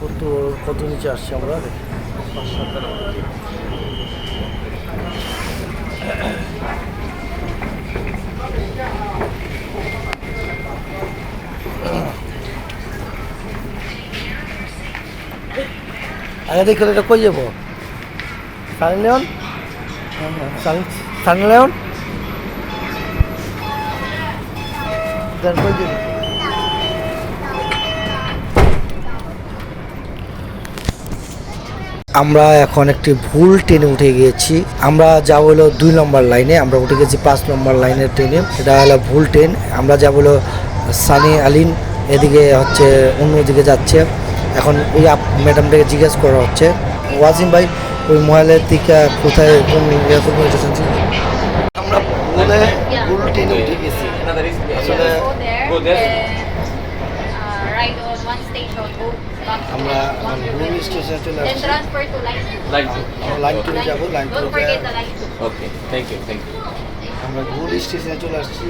কত কত নিচে আসছে আমরা? আগে দেখলে এটা কই যাব? Sunny Leone? Sunny Leone? কই আমরা এখন একটি ভুল ট্রেনে উঠে গিয়েছি। আমরা যা হলো দুই নম্বর লাইনে আমরা উঠে গেছি পাঁচ নম্বর লাইনের ট্রেনে। এটা হলো ভুল ট্রেন। আমরা যা হলো সানি আলিন এদিকে হচ্ছে অন্যদিকে যাচ্ছে। এখন ওই আপ ম্যাডামটাকে জিজ্ঞেস করা হচ্ছে। ওয়াসিম ভাই ওই মহালের দিকে কোথায় কোন আমরা ভুলে ভুল ট্রেনে উঠে গেছি। আসলে আমরা ভুল স্টেশনে চলে আসছি two. আমরা লাইন টু Line যাব. Line two Don't forget the line two. Okay, thank you, thank you. আমরা ভুল স্টেশনে চলে আসছি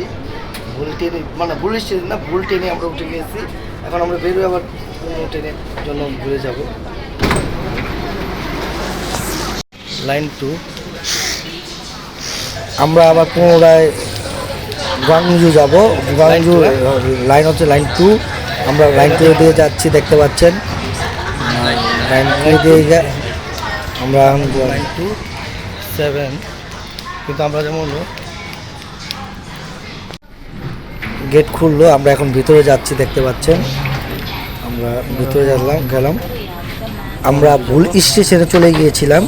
ভুল ট্রেনে মানে ভুল স্টেশন না ভুল ট্রেনে আমরা উঠে গিয়েছি এখন আমরা বেরোয় আবার অন্য ট্রেনের জন্য ঘুরে যাব লাইন টু আমরা আবার পুনরায় গাংজু যাব গাংজু লাইন হচ্ছে লাইন টু আমরা লাইন টু দিয়ে যাচ্ছি দেখতে পাচ্ছেন? লাইন দিয়ে গা- আমরা টু সেভেন কিন্তু আমরা যেমন গেট খুললো আমরা এখন ভিতরে যাচ্ছি দেখতে পাচ্ছেন? আমরা ভিতরে গেলাম গেলাম। আমরা ভুল স্টেশনে চলে গিয়েছিলাম।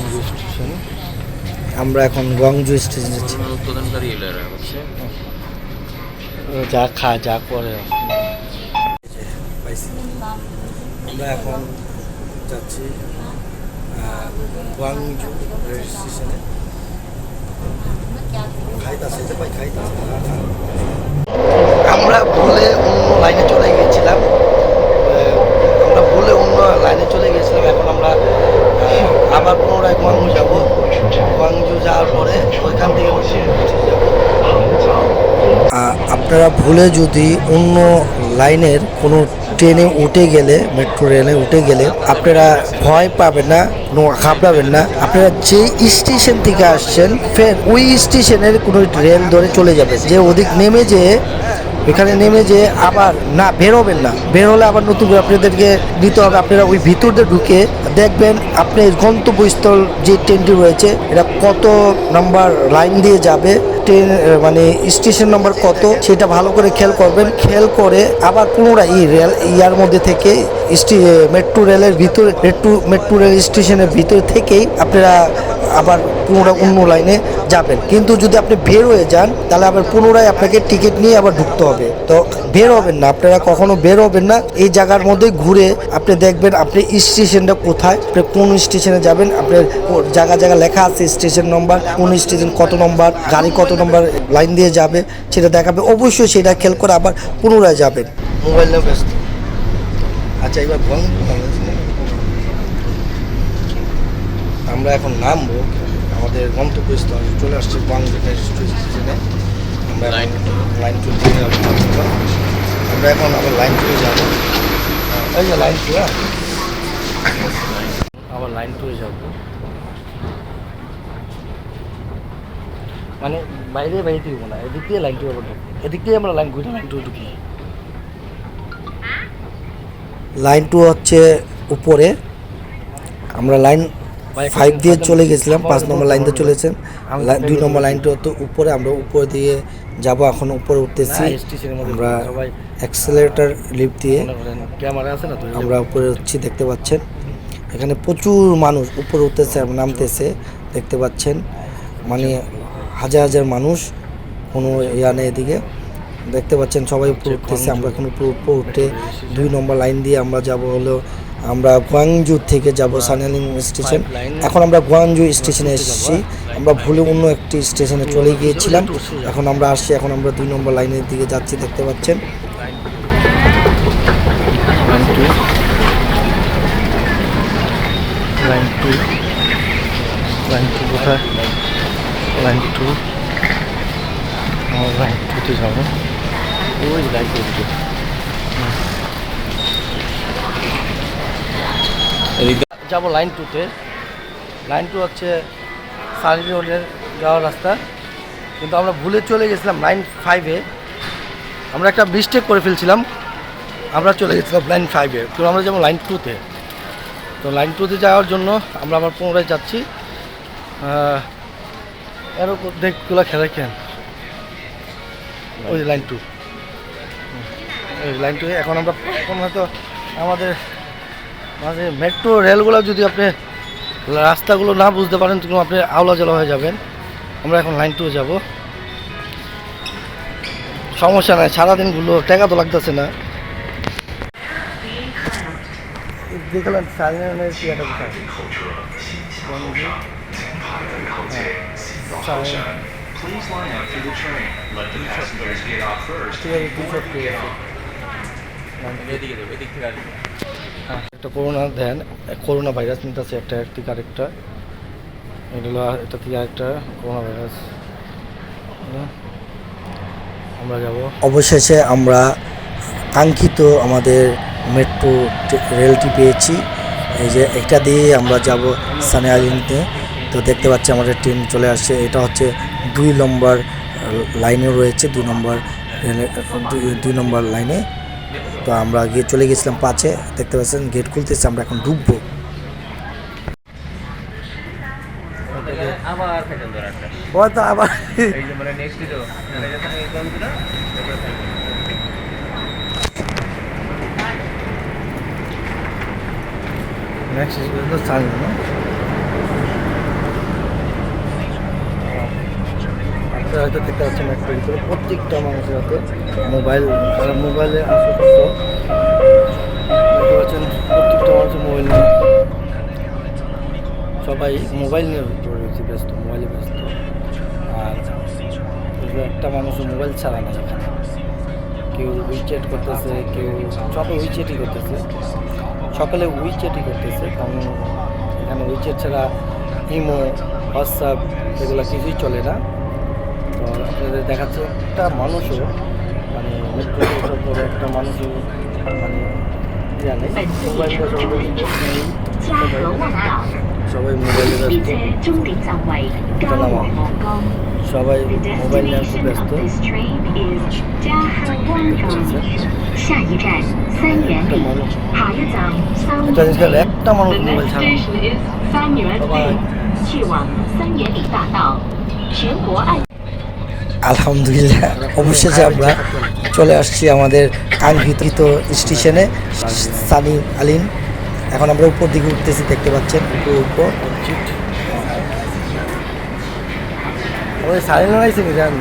আমরা এখন গংজু স্টেশনে যাচ্ছি। যা খায় যা করে। আমরা এখন যাচ্ছি স্টেশনে আমরা ভুলে অন্য লাইনে চলে গিয়েছিলাম। আমরা ভুলে অন্য লাইনে চলে গিয়েছিলাম। এখন আমরা আবার পুনরায় গুয়াংজু যাব। গুয়াংজু যাওয়ার পরে ওইখান থেকে আপনারা ভুলে যদি অন্য লাইনের কোনো ট্রেনে উঠে গেলে, মেট্রো রেলে উঠে গেলে আপনারা ভয় পাবেন না ঘাবড়াবেন না। আপনারা যে স্টেশন থেকে আসছেন, ফের ওই স্টেশনের কোনো রেল ধরে চলে যাবে। যে ওদিক নেমে যে এখানে নেমে যে আবার না বেরোবেন না। বের হলে আবার নতুন করে আপনাদেরকে নিতে হবে। আপনারা ওই ভিতরে ঢুকে দেখবেন আপনার গন্তব্যস্থল যে ট্রেনটি রয়েছে, এটা কত নাম্বার লাইন দিয়ে যাবে, ট্রেন মানে স্টেশন নাম্বার কত, সেটা ভালো করে খেয়াল করবেন। খেয়াল করে আবার পুনরায় এই রেল, ইয়ার মধ্যে থেকে মেট্রো রেলের ভিতরে, মেট্রো মেট্রো রেল স্টেশনের ভিতর থেকেই আপনারা আবার পুনরায় অন্য লাইনে যাবেন। কিন্তু যদি আপনি বের হয়ে যান, তাহলে আবার পুনরায় আপনাকে টিকিট নিয়ে আবার ঢুকতে হবে। তো বের হবেন না, আপনারা কখনো বের হবেন না। এই জায়গার মধ্যে ঘুরে আপনি দেখবেন আপনি স্টেশনটা কোথায়, আপনি কোন স্টেশনে যাবেন, আপনার জায়গা জায়গা লেখা আছে, স্টেশন নম্বর, কোন স্টেশন কত নম্বর, গাড়ি কত নম্বর লাইন দিয়ে যাবে, সেটা দেখাবে। অবশ্যই সেটা খেয়াল করে আবার পুনরায় যাবেন। মোবাইল আচ্ছা এবার আমরা এখন নামবো। আমাদের গন্তব্যস্থল চলে আসছে বাংলাদেশ স্টেশনে আমরা লাইন টু দিয়ে আমরা এখন আবার লাইন টু যাব। এই যে লাইন টু হ্যাঁ? আবার লাইন টু যাব। মানে বাইরে বাইরে দিব না এদিক দিয়ে লাইন টু আবার এদিক দিয়ে আমরা লাইন ঘুরে লাইন টু ঢুকি। লাইন টু হচ্ছে উপরে। আমরা লাইন ফাইভ দিয়ে চলে গেছিলাম পাঁচ নম্বর লাইন দিয়ে চলেছেন। দুই নম্বর লাইনটা হতো উপরে আমরা উপর দিয়ে যাব এখন উপরে উঠতেছি। আমরা অ্যাক্সেলেটার লিফট দিয়ে আমরা উপরে উঠছি দেখতে পাচ্ছেন। এখানে প্রচুর মানুষ উপরে উঠতেছে নামতেছে দেখতে পাচ্ছেন। মানে হাজার হাজার মানুষ কোনো ইয়া নেই এদিকে। দেখতে পাচ্ছেন সবাই উপরে উঠতেছে আমরা এখন উপরে উপরে উঠে দুই নম্বর লাইন দিয়ে আমরা যাব হলো আমরা গুয়াংজু থেকে যাব সানিয়ালিং স্টেশন এখন আমরা গুয়াংজু স্টেশনে এসেছি আমরা ভুলে অন্য একটি স্টেশনে চলে গিয়েছিলাম এখন আমরা আসছি এখন আমরা দুই নম্বর লাইনের দিকে যাচ্ছি দেখতে পাচ্ছেন লাইন টু লাইন টু কোথায় লাইন টু লাইন টুতে যাব ওই লাইন টু যাব লাইন টুতে। লাইন টু হচ্ছে সারি রোডের যাওয়ার রাস্তা। কিন্তু আমরা ভুলে চলে গেছিলাম লাইন ফাইভে আমরা একটা মিস্টেক করে ফেলছিলাম। আমরা চলে গেছিলাম লাইন ফাইভে তো আমরা যেমন লাইন টুতে তো। লাইন টুতে যাওয়ার জন্য আমরা আবার পুনরায় যাচ্ছি। এরকম দেখগুলো খেলা কেন? ওই লাইন টু ওই লাইন টু এখন আমরা এখন হয়তো আমাদের মাঝে মেট্রো রেলগুলো যদি আপনি রাস্তাগুলো না বুঝতে পারেন তখন আপনি আওলা জলা হয়ে যাবেন আমরা এখন লাইন টুয়ে যাব সমস্যা নাই সারাদিনগুলো টাকা তো লাগতেছে না দেখলাম সারাদিনের ইয়েটা কোথায়? Please line up for the train. Let the passengers get off first. একটা করোনা দেন করোনা ভাইরাস নিতেছে একটা এক থেকে আরেকটা। এটা হলো এটা থেকে আরেকটা করোনা ভাইরাস। আমরা যাব। অবশেষে আমরা কাঙ্ক্ষিত আমাদের মেট্রো রেলটি পেয়েছি। এই যে একটা দিয়ে আমরা যাব সানে আলিনতে তো দেখতে পাচ্ছি আমাদের ট্রেন চলে আসছে। এটা হচ্ছে দুই নম্বর লাইনে রয়েছে দুই নম্বর দুই- দুই নম্বর লাইনে। তো আমরা গিয়ে চলে গেছিলাম পাঁচে, দেখতে পাচ্ছেন গেট খুলতেছে, আমরা এখন ঢুকবো। আবার নেক্সট দিলো মানে যখন এই গন্ধটা এরপরে থাকবে। নেক্সট তো চালু না আপনারা হয়তো দেখতে পাচ্ছেন মেট্রোর ভিতরে প্রত্যেকটা মানুষের হাতে মোবাইল তারা মোবাইলে আসক্ত দেখতে প্রত্যেকটা মানুষের মোবাইল নিয়ে সবাই মোবাইল নিয়ে রয়েছে, ব্যস্ত মোবাইলে ব্যস্ত। আর একটা মানুষের মোবাইল ছাড়া না এখানে। কেউ উইচ্যাট করতেছে, কেউ সবাই উইচ্যাটই করতেছে। সকালে উইচ্যাটই করতেছে, কারণ এখানে উইচ্যাট ছাড়া ইমো হোয়াটসঅ্যাপ এগুলো কিছুই চলে না। তো আপনাদের দেখাচ্ছে একটা মানুষও মানে মেট্রো স্টেশন পরে একটা মানুষও মানে জানে মোবাইলটা সবাই নেই, 嘉禾望港， সবাই মোবাইলে 已 ব্যস্ত 在终点站位嘉禾望港。 সবাই The মোবাইল নিয়ে খুব destination ব্যস্ত of this train is 嘉禾望港。下一站三元里，下一站三 একটা জিনিস গেলে 元里。 একটা মানুষ The মোবাইল next ছাড়া station is 三元里，去往三元里大道，全国爱。 আলহামদুলিল্লাহ। অবশেষে আমরা চলে আসছি আমাদের কাঙ্ক্ষিত স্টেশনে সানি আলিন। এখন আমরা উপর দিকে উঠতেছি, দেখতে পাচ্ছেন, উপর উপর। আমাদের সানি লাগাইছে নি জানি